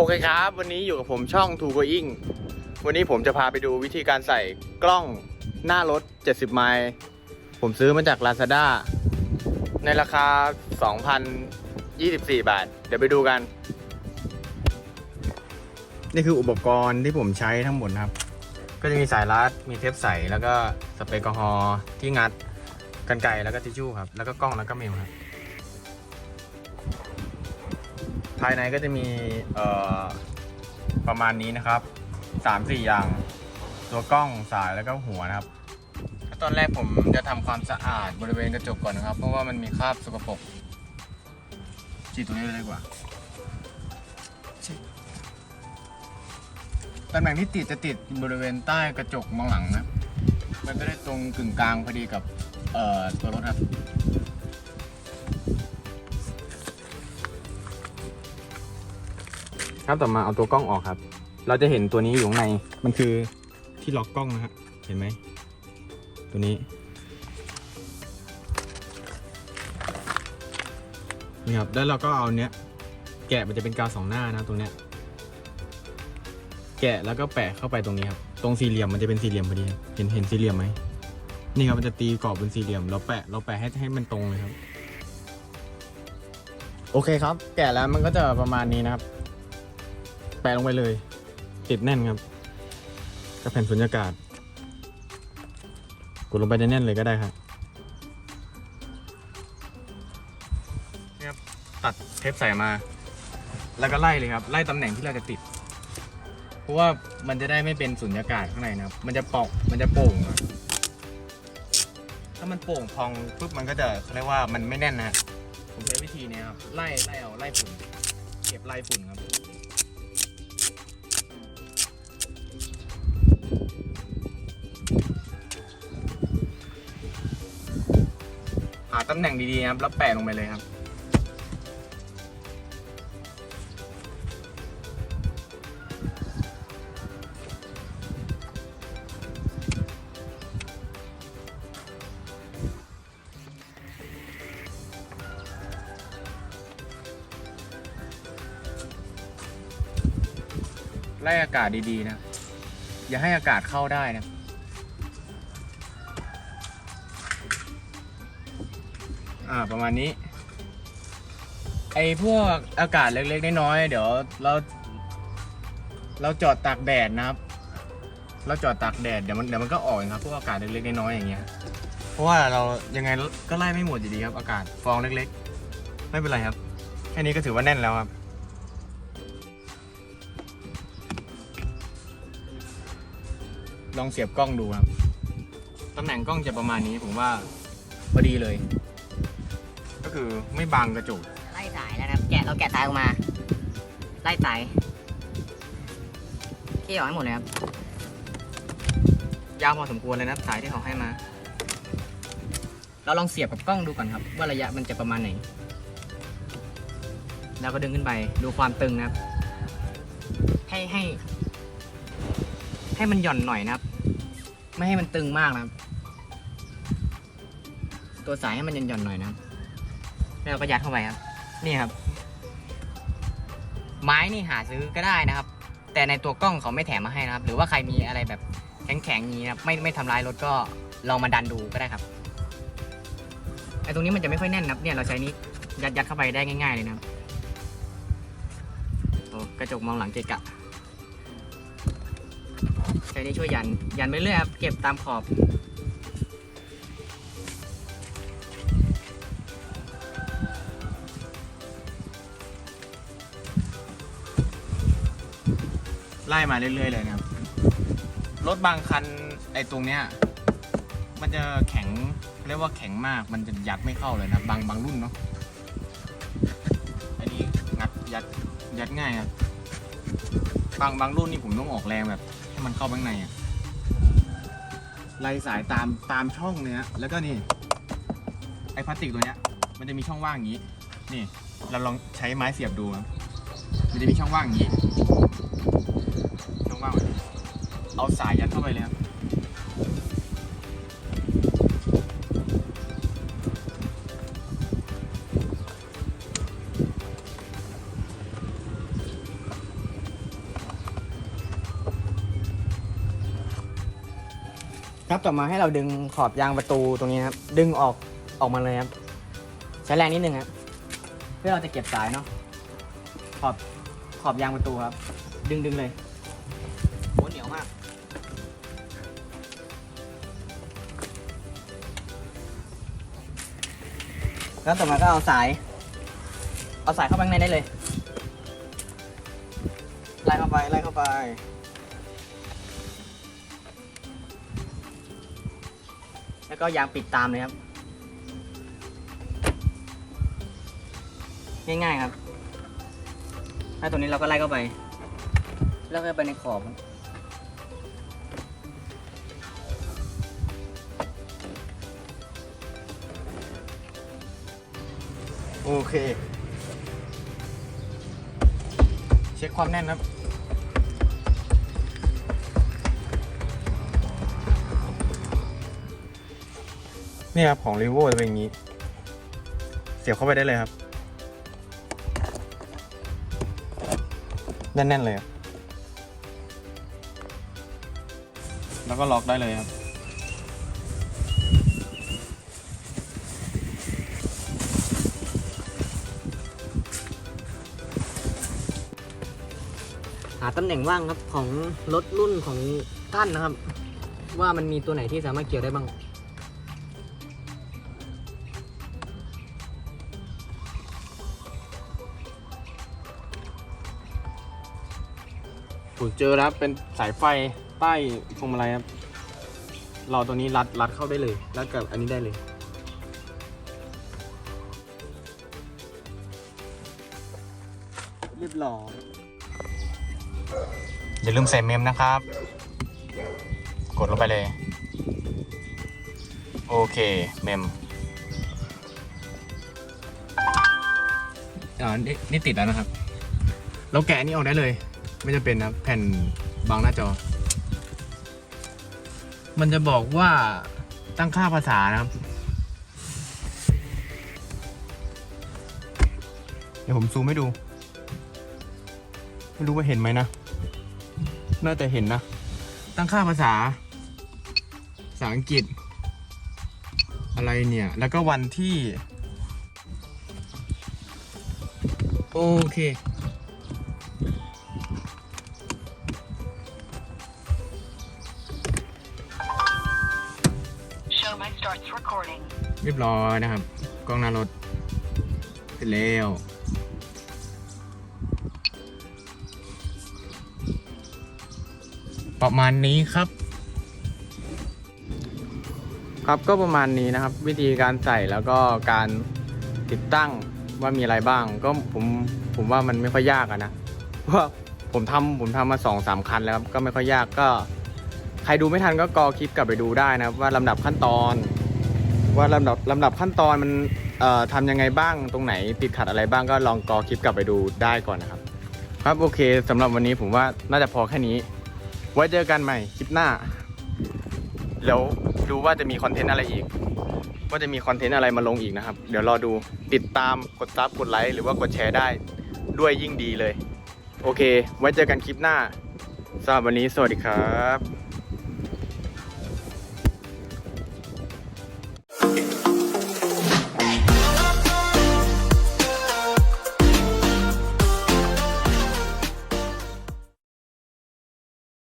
อเคครับ วันนี้อยู่กับผมช่อง t ู g o i n g วันนี้ผมจะพาไปดูวิธีการใส่กล้องหน้ารถ 70 ไมล์ผมซื้อมาจาก Lazada ในราคา 2,024 บาท เดี๋ยวไปดูกัน นี่คืออุปกรณ์ที่ผมใช้ทั้งหมดครับ ก็จะมีสายรัด มีเทปใส แล้วก็สเปรย์แอลกอฮอล์ที่งัดกันไกรแล้วก็ทิชชู่ครับ แล้วก็กล้องแล้วก็เมลครับ ภายในก็จะมีประมาณนี้นะครับสามสี่อย่าง ตัวกล้องสายแล้วก็หัวนะครับตอนแรกผมจะทำความสะอาดบริเวณกระจกก่อนนะครับ เพราะว่ามันมีคราบสกปรกฉีดตัวนี้เลยดีกว่าตำแหน่งที่ติดจะติดบริเวณใต้กระจกมองหลังนะ มันจะได้ตรงกึ่งกลางพอดีกับตัวรถครับ ครับต่อมาเอาตัวกล้องออกครับ เราจะเห็นตัวนี้อยู่ข้างในมันคือที่ล็อกกล้องนะฮะเห็นไหมตัวนี้นี่ครับแล้วเราก็เอาเนี้ยแกะมันจะเป็นกาวสองหน้านะตรงเนี้ยแกะแล้วก็แปะเข้าไปตรงนี้ครับตรงสี่เหลี่ยมมันจะเป็นสี่เหลี่ยมพอดีครับเห็นเห็นสี่เหลี่ยมไหมนี่ครับมันจะตีกรอบเป็นสี่เหลี่ยม เราแปะเราแปะให้ให้มันตรงเลยครับ โอเคครับ แกะแล้วมันก็จะประมาณนี้นะครับ แปะลงไปเลย ติดแน่นครับกับแผ่นสุญญากาศ กดลงไปแน่นๆเลยก็ได้ครับนี่ครับตัดเทปใส่มา แล้วก็ไล่เลยครับ ไล่ตำแหน่งที่เราจะติด เพราะว่ามันจะได้ไม่เป็นสุญญากาศข้างในนะครับ มันจะปอกมันจะโป่งอะถ้ามันโป่งพองปุ๊บมันก็จะเขาเรียกว่ามันไม่แน่นนะฮะผมใช้วิธีเนี้ยครับไล่ไล่เอาไล่ฝุ่น เก็บไล่ฝุ่นครับ ตำแหน่งดีๆครับแล้วแปะลงไปเลยครับ ไล่อากาศดีๆนะ อย่าให้อากาศเข้าได้นะ อ่าประมาณนี้ ไอ้พวกอากาศเล็กๆน้อยๆเดี๋ยวเรา เราจอดตากแดดนะครับ เราจอดตากแดดเดี๋ยวมันเดี๋ยวมันก็ออกเองครับพวกอากาศเล็กๆน้อยๆอย่างเงี้ย เพราะว่าเรายังไงก็ไล่ไม่หมดอยู่ดีครับ อากาศฟองเล็กๆ ไม่เป็นไรครับแค่นี้ก็ถือว่าแน่นแล้วครับลองเสียบกล้องดูครับ ตำแหน่งกล้องจะประมาณนี้ผมว่าพอดีเลย คือไม่บังกระจกไล่สายแล้วนะครับแกะเราแกะสายออกมา ไล่สายที่ออกให้หมดเลยครับยาวพอสมควรเลยนะสายที่เขาให้มา เราลองเสียบกับกล้องดูก่อนครับ ว่าระยะมันจะประมาณไหน แล้วก็ดึงขึ้นไปดูความตึงนะครับ ให้ให้ ให้มันหย่อนหน่อยนะครับ ไม่ให้มันตึงมากนะครับ ตัวสายให้มันหย่อนๆหน่อยนะครับ แล้วก็ยัดเข้าไปครับ นี่ครับ ไม้นี่หาซื้อก็ได้นะครับ แต่ในตัวกล้องเขาไม่แถมมาให้นะครับ หรือว่าใครมีอะไรแบบแข็งๆนี้นะครับไม่ไม่ทำร้ายรถก็ลองมาดันดูก็ได้ครับไอ้ตรงนี้มันจะไม่ค่อยแน่นนะครับ เนี่ยเราใช้นี้ยัดยัดเข้าไปได้ง่าย ๆ เลยนะครับโอ้กระจกมองหลังเกะกะใช้นี้ช่วยยันยันไปเรื่อยครับเก็บตามขอบ ไล่มาเรื่อยๆเลยนะครับ รถบางคันไอ้ตรงเนี้ยมันจะแข็งเรียกว่าแข็งมากมันจะยัดไม่เข้าเลยนะบบางบางรุ่นเนาะอันนี้งัดยัดยัดง่ายครับบางบางรุ่นนี่ผมต้องออกแรงแบบให้มันเข้าข้างในอะไล่สายตามตามช่องเนี้ยแล้วก็นี่ไอ้พลาสติกตัวเนี้ย มันจะมีช่องว่างอย่างนี้ นี่ เราลองใช้ไม้เสียบดูครับมันจะมีช่องว่างอย่างนี้ เอาสายยัดเข้าไปเลยครับครับต่อมาให้เราดึงขอบยางประตูตรงนี้ครับ ดึงออกออกมาเลยครับ ใช้แรงนิดนึงครับ เพื่อเราจะเก็บสายเนาะขอบขอบยางประตูครับ ดึงดึงเลย แล้วต่อมาก็เอาสาย เอาสายเข้าไปข้างในได้เลยไล่เข้าไปไล่เข้าไป แล้วก็ยางปิดตามเลยครับ ง่ายๆครับ ถ้าตัวนี้เราก็ไล่เข้าไป แล้วก็ไปในขอบ โอเค เช็คความแน่นครับ นี่ครับ ของ r ีโวจะเป็นอย่างนี้ เสียบเข้าไปได้เลยครับแน่นๆเลยครับแล้วก็ล็อกได้เลยครับ หาตำแหน่งว่างครับของรถรุ่นของท่านนะครับ ว่ามันมีตัวไหนที่สามารถเกี่ยวได้บ้างผมเจอแล้วเป็นสายไฟใต้พวงมาลัยครับเราตัวนี้รัดรัดเข้าได้เลยรัดกับอันนี้ได้เลยเรียบร้อย อย่าลืมใส่เมมนะครับ กดลงไปเลย โอเค เมมอ่านี่นี่ติดแล้วนะครับ เราแกะอันนี้ออกได้เลย ไม่จำเป็นนะแผ่นบางหน้าจอ มันจะบอกว่าตั้งค่าภาษานะครับ เดี๋ยวผมซูมให้ดู ไม่รู้ว่าเห็นไหมนะ น่าจะเห็นนะ ตั้งค่าภาษาภาษาอังกฤษ อะไรเนี่ย แล้วก็วันที่ โอเค Show mic starts recording. เรียบร้อยนะครับ กล้องหน้ารถเสร็จแล้ว ประมาณนี้ครับ ครับก็ประมาณนี้นะครับ วิธีการใส่แล้วก็การติดตั้งว่ามีอะไรบ้าง ก็ผมผมว่ามันไม่ค่อยยากอะนะเพราะว่าผมทำผมทำมาสองสามคันแล้วครับก็ไม่ค่อยยากก็ ใครดูไม่ทันก็กอคลิปกลับไปดูได้นะครับ ว่าลำดับขั้นตอน ว่าลำดับลำดับขั้นตอนมันเอ่อทำยังไงบ้างตรงไหนติดขัดอะไรบ้างก็ลองกอคลิปกลับไปดูได้ก่อนนะครับ ครับโอเคสำหรับวันนี้ผมว่าน่าจะพอแค่นี้ ไว้เจอกันใหม่คลิปหน้า แล้วดูว่าจะมีคอนเทนต์อะไรอีก ว่าจะมีคอนเทนต์อะไรมาลงอีกนะครับ เดี๋ยวรอดูติดตามกดซับกดไลค์หรือว่ากดแชร์ได้ด้วยยิ่งดีเลย โอเค ไว้เจอกันคลิปหน้าสำหรับวันนี้สวัสดีครับ